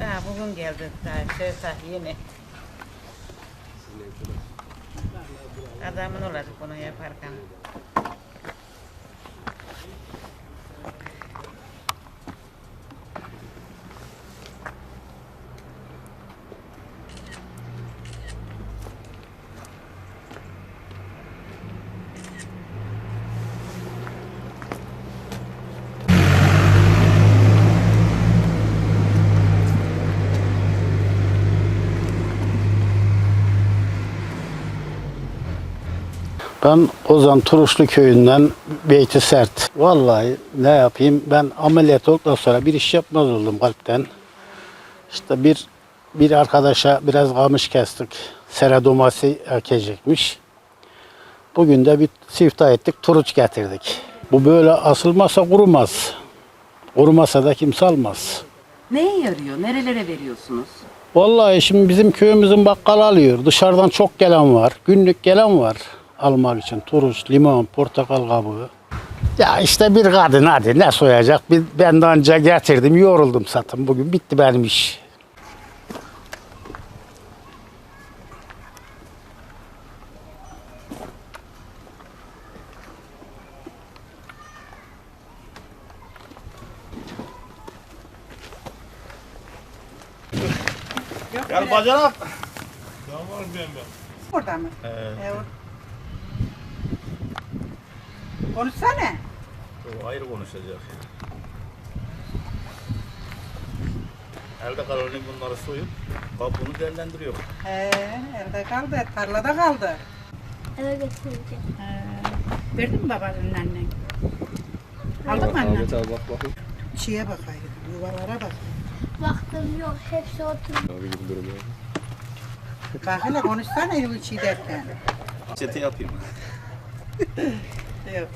Bugün geldi daha şey daha yeni. Adamın olacak bunu yaparken. Ben Ozan Turuşlu köyünden Beyti Sert. Vallahi ne yapayım ben ameliyat olduktan sonra bir iş yapmaz oldum kalpten. İşte bir bir arkadaşa biraz kamış kestik. Seradomasi ekecekmiş. Bugün de bir siftah ettik, turuç getirdik. Bu böyle asılmazsa kurumaz. Kurumasa da kimse almaz. Neye yarıyor? Nerelere veriyorsunuz? Vallahi şimdi bizim köyümüzün bakkal alıyor. Dışarıdan çok gelen var. Günlük gelen var almak için. Turunç, limon, portakal kabuğu. Ya işte bir kadın hadi ne soyacak? Bir, ben de anca getirdim, yoruldum satın. Bugün bitti benim iş. Gel bacanak. Burada mı? Evet. Konuşsana. O ayrı konuşacak. Elde kalan bunları soyup kabuğunu değerlendiriyor. He, evde kaldı, tarlada kaldı. Eve götüreceğim. Verdin mi babanın annen? Aldın mı annen? Ahmet abi bak bakayım. Şeye bakayım, yuvalara bak. Baktım yok hepsi oturmuş. Abi gibi durum. Bak hele konuşsana yıl içi derken. Çete yapayım. Yok.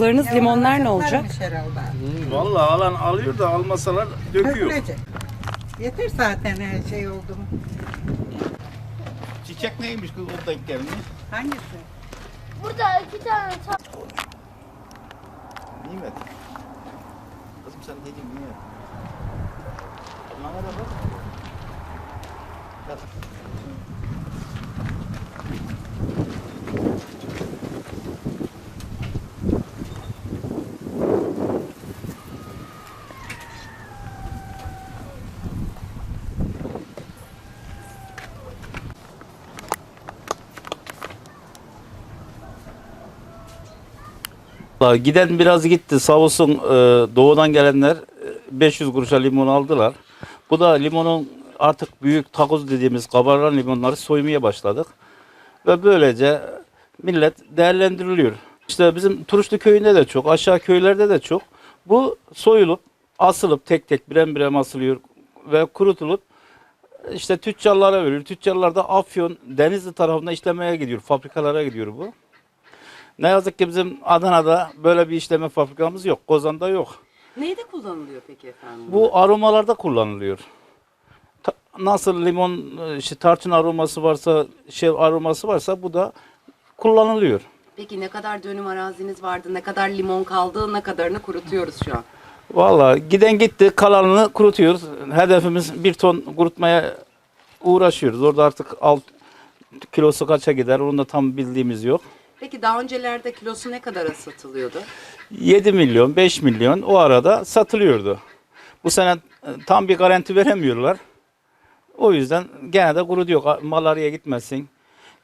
Larınız limonlar ne olacak? Herhalde. Vallahi alan alıyor da almasalar döküyor. Dökülecek. Yeter zaten her şey oldu mu? Çiçek neymiş kız o denk gelmiş. Hangisi? Burada iki tane tam. Nimet. Kızım sen dediğin nimet. Bana da bak. Yat. Giden biraz gitti. Sağ olsun e, doğudan gelenler e, 500 kuruşa limon aldılar. Bu da limonun artık büyük takoz dediğimiz kabargan limonları soymaya başladık. Ve böylece millet değerlendiriliyor. İşte bizim Turuşlu köyünde de çok, aşağı köylerde de çok. Bu soyulup, asılıp tek tek birem birem asılıyor ve kurutulup işte tüccarlara veriyor. Tüccarlar da Afyon, Denizli tarafında işlemeye gidiyor, fabrikalara gidiyor bu. Ne yazık ki bizim Adana'da böyle bir işleme fabrikamız yok. Kozan'da yok. Neyde kullanılıyor peki efendim? Bu aromalarda kullanılıyor. Nasıl limon, işte tarçın aroması varsa, şey aroması varsa bu da kullanılıyor. Peki ne kadar dönüm araziniz vardı? Ne kadar limon kaldı? Ne kadarını kurutuyoruz şu an? Vallahi giden gitti, kalanını kurutuyoruz. Hedefimiz bir ton kurutmaya uğraşıyoruz. Orada artık alt kilosu kaça gider onu da tam bildiğimiz yok. Peki daha öncelerde kilosu ne kadara satılıyordu? 7 milyon, 5 milyon o arada satılıyordu. Bu sene e, tam bir garanti veremiyorlar. O yüzden gene de kuru diyor. Malaryaya gitmesin.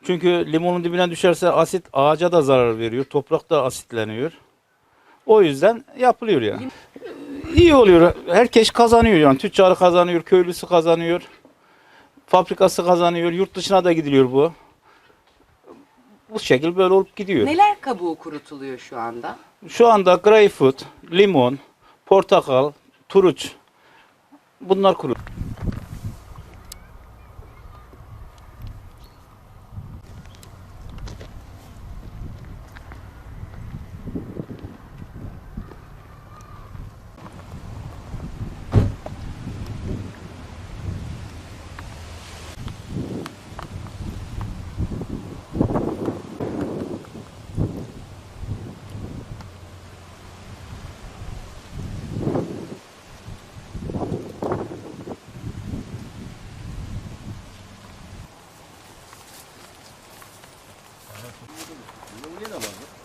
Çünkü limonun dibine düşerse asit ağaca da zarar veriyor. Toprak da asitleniyor. O yüzden yapılıyor yani. İyi oluyor. Herkes kazanıyor yani. Tüccarı kazanıyor, köylüsü kazanıyor. Fabrikası kazanıyor. Yurt dışına da gidiliyor bu. Bu şekil böyle olup gidiyor. Neler kabuğu kurutuluyor şu anda? Şu anda greyfurt, limon, portakal, turuç bunlar kuru.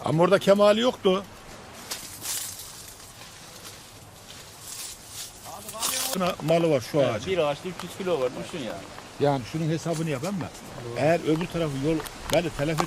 Ama orada kemali yoktu. Malı var şu ağacın. Bir ağaçta 300 kilo var düşün ya. Yani şunun hesabını yapayım mı? Eğer öbür tarafı yol ben de telef